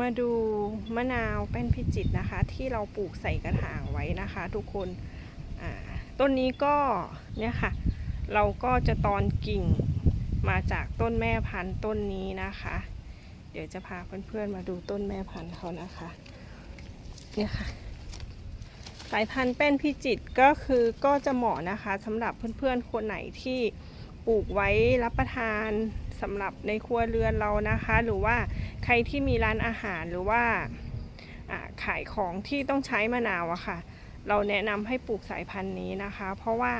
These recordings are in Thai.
มาดูมะนาวแป้นพิจิตนะคะ ที่เราปลูกใส่กระถางไว้นะคะ ทุกคนต้นนี้ก็เนี่ยค่ะ เราก็จะตอนกิ่งมาจากต้นแม่พันธุ์ต้นนี้นะคะ เดี๋ยวจะพาเพื่อนๆมาดูต้นแม่พันธุ์เขานะคะเนี่ยค่ะสายพันธุ์แป้นพิจิตก็คือก็จะเหมาะนะคะสำหรับเพื่อนๆคนไหนที่ปลูกไว้รับประทานสำหรับในครัวเรือนเรานะคะ หรือว่า ใครที่มีร้านอาหารหรือว่าขายของที่ต้องใช้มะนาวอะค่ะ เราแนะนำให้ปลูกสายพันธุ์นี้นะคะ เพราะว่า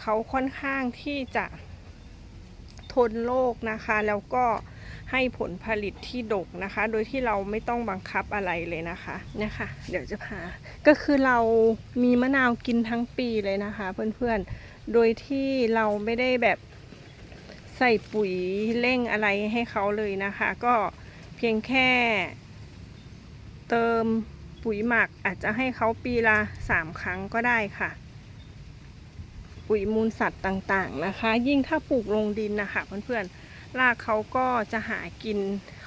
เขาค่อนข้างที่จะทนโรคนะคะ แล้วก็ให้ผลผลิตที่ดกนะคะ โดยที่เราไม่ต้องบังคับอะไรเลยนะคะเนี่ยค่ะ เดี๋ยวจะพา ก็คือเรามีมะนาวกินทั้งปีเลยนะคะ เพื่อนๆ โดยที่เราไม่ได้แบบใส่ปุ๋ยเร่งอะไรให้เขาเลยนะคะ ก็ เพียงแค่เติมปุ๋ยหมักอาจจะให้เขาปีละสามครั้งก็ได้ค่ะ ปุ๋ยมูลสัตว์ต่างๆนะคะ ยิ่งถ้าปลูกลงดินนะคะเพื่อนๆรากเขาก็จะหากิน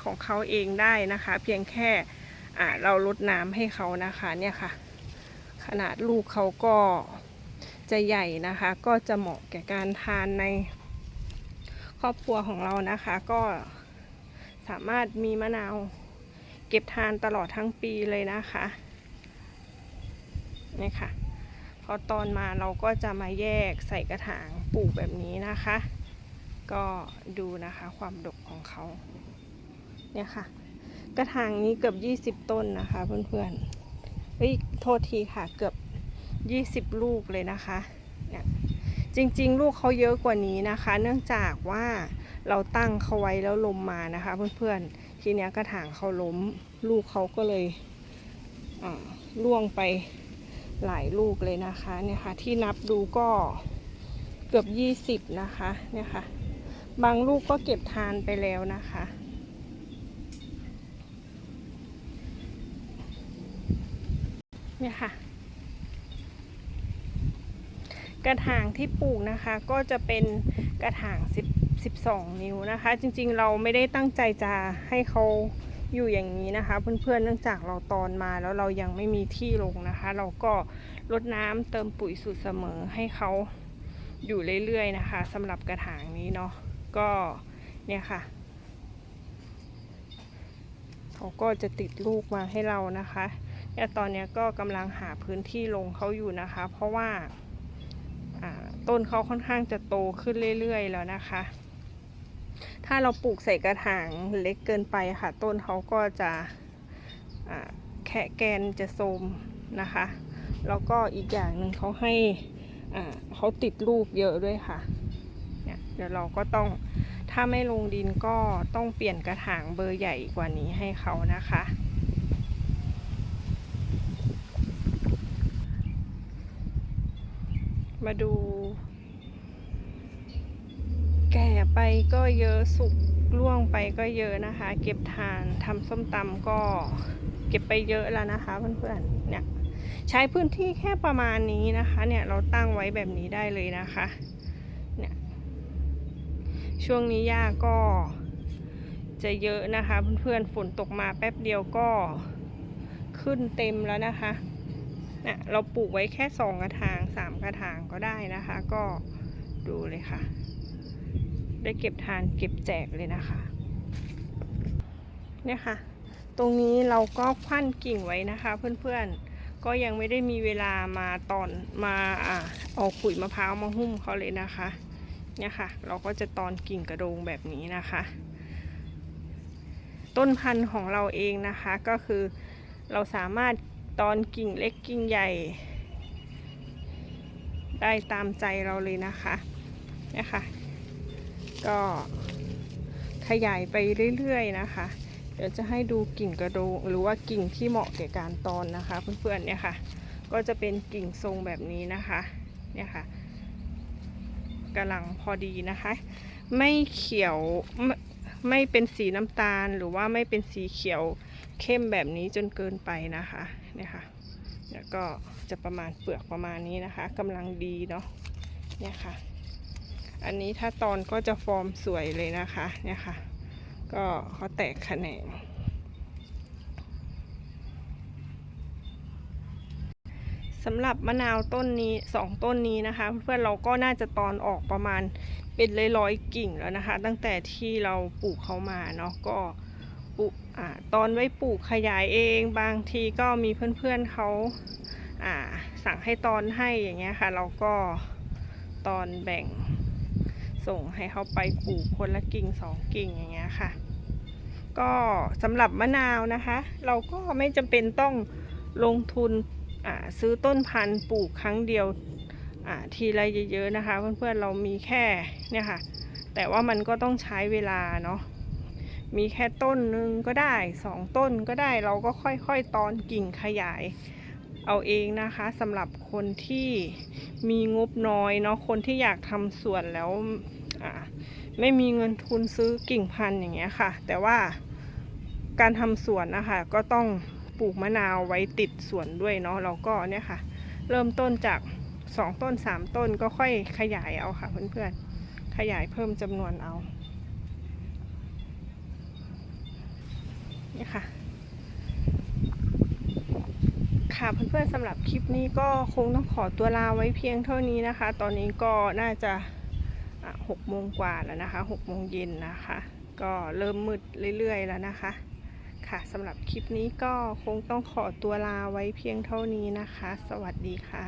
ของเขาเองได้นะคะ เพียงแค่เราลดน้ำให้เขานะคะเนี่ยค่ะ ขนาดลูกเขาก็จะใหญ่นะคะ ก็จะเหมาะแก่การทานในครอบครัวของเรานะคะ ก็ สามารถมีมะนาวเก็บทานตลอดทั้งปีเลยนะคะนี่ค่ะพอตอนมาเราก็จะมาแยกใส่กระถางปลูกแบบนี้นะคะ ก็ดูนะคะความดกของเขาเนี่ยค่ะ กระถางนี้เกือบ 20 ต้นนะคะเพื่อนๆเฮ้ยโทษทีค่ะเกือบ 20 ลูกเลยนะคะเนี่ยจริงๆ ลูกเขาเยอะกว่านี้นะคะ เนื่องจากว่า เราตั้งเขาไว้แล้วลมมานะคะ เพื่อนๆ ทีเนี้ยกระถางเขาล้มลูกเขาก็เลยล่วงไปหลายลูกเลยนะคะเนี่ยค่ะที่นับดูก็เกือบ20นะคะเนี่ยค่ะ บางลูกก็เก็บทานไปแล้วนะคะเนี่ยค่ะ กระถางที่ปลูกนะคะก็จะเป็นกระถาง10 12 นิ้วนะคะ จริงๆเราไม่ได้ตั้งใจจะให้เขาอยู่อย่างนี้นะคะ เพื่อนๆเนื่องจากเราตอนมาแล้วเรายังไม่มีที่ลงนะคะ เราก็รดน้ำเติมปุ๋ยสูตรเสมอให้เขาอยู่เรื่อยๆนะคะสำหรับกระถางนี้เนาะก็เนี่ยค่ะเขาก็จะติดลูกมาให้เรานะคะเนี่ยตอนเนี้ยก็กำลังหาพื้นที่ลงเขาอยู่นะคะ เพราะว่าต้นเขาค่อนข้างจะโตขึ้นเรื่อยๆแล้วนะคะ ถ้าเราปลูกใส่กระถางเล็กเกินไปค่ะ ต้นเขาก็จะแค่แกนจะโทมนะคะ แล้วก็อีกอย่างหนึ่งเขาให้เขาติดลูกเยอะด้วยค่ะเนี่ยเดี๋ยวเราก็ต้องถ้าไม่ลงดินก็ต้องเปลี่ยนกระถางเบอร์ใหญ่กว่านี้ให้เขานะคะมาดู ไปก็เยอะสุกล่วงไปก็เยอะนะคะ เก็บทานทำส้มตำก็เก็บไปเยอะแล้วนะคะเพื่อนๆเนี่ยใช้พื้นที่แค่ประมาณนี้นะคะเนี่ยเราตั้งไว้แบบนี้ได้เลยนะคะเนี่ยช่วงนี้หญ้าก็ จะเยอะนะคะเพื่อนๆฝนตกมาแป๊บเดียวก็ขึ้นเต็มแล้วนะคะเนี่ยเราปลูกไว้แค่สองกระถางสามกระถางก็ได้นะคะ ก็ดูเลยค่ะ ได้เก็บทานเก็บแจกเลยนะคะ เนี่ยค่ะ ตรงนี้เราก็คว้านกิ่งไว้นะคะ เพื่อนๆ ก็ยังไม่ได้มีเวลามาตอนมาอ่าเอาขุยมะพร้าวมาหุ้มเขาเลยนะคะ เนี่ยค่ะ เราก็จะตอนกิ่งกระโดงแบบนี้นะคะ ต้นพันธุ์ของเราเองนะคะก็คือเราสามารถตอนกิ่งเล็กกิ่งใหญ่ ได้ตามใจเราเลยนะคะเนี่ยค่ะ ก็ขยายไปเรื่อยๆนะคะ เดี๋ยวจะให้ดูกิ่งกระโดงหรือว่ากิ่งที่เหมาะแก่การตอนนะคะ เพื่อนๆเนี่ยค่ะ ก็จะเป็นกิ่งทรงแบบนี้นะคะเนี่ยค่ะกำลังพอดีนะคะ ไม่เขียวไม่ไม่เป็นสีน้ำตาลหรือว่าไม่เป็นสีเขียวเข้มแบบนี้จนเกินไปนะคะเนี่ยค่ะแล้วก็จะประมาณเปลือกประมาณนี้นะคะกำลังดีเนาะเนี่ยค่ะ อันนี้ถ้าตอนก็จะฟอร์มสวยเลยนะคะ เนี่ยค่ะ ก็เขาแตกแขนง สำหรับมะนาวต้นนี้สองต้นนี้นะคะ เพื่อนเราก็น่าจะตอนออกประมาณเป็นร้อยๆกิ่งแล้วนะคะ ตั้งแต่ที่เราปลูกเขามาเนาะก็ปลูกตอนไว้ปลูกขยายเอง บางทีก็มีเพื่อนๆเขาสั่งให้ตอนให้อย่างเงี้ยค่ะ เราก็ตอนแบ่ง ส่งให้เขาไปปลูกคนละกิ่งสองกิ่งอย่างเงี้ยค่ะ ก็สำหรับมะนาวนะคะ เราก็ไม่จำเป็นต้องลงทุนซื้อต้นพันธุ์ปลูกครั้งเดียวทีละเยอะๆนะคะ เพื่อนๆเรามีแค่เนี่ยค่ะ แต่ว่ามันก็ต้องใช้เวลาเนาะมีแค่ต้นหนึ่งก็ได้สองต้นก็ได้เราก็ค่อยๆตอนกิ่งขยาย เอาเองนะคะสำหรับคนที่มีงบน้อยเนาะคนที่อยากทำสวนแล้ว อ่าไม่มีเงินทุนซื้อกิ่งพันธุ์อย่างเงี้ยค่ะ แต่ว่าการทำสวนนะคะก็ต้องปลูกมะนาวไว้ติดสวนด้วยเนาะเราก็เนี่ยค่ะ เริ่มต้นจากสองต้นสามต้นก็ค่อยขยายเอาค่ะเพื่อนๆขยายเพิ่มจำนวนเอาเนี่ยค่ะ ค่ะเพื่อนๆสำหรับคลิปนี้ก็คงต้องขอตัวลาไว้เพียงเท่านี้นะคะ ตอนนี้ก็น่าจะ อะหกโมงกว่าแล้วนะคะหกโมงเย็นนะคะ ก็เริ่มมืดเรื่อยๆแล้วนะคะ ค่ะสำหรับคลิปนี้ก็คงต้องขอตัวลาไว้เพียงเท่านี้นะคะ สวัสดีค่ะ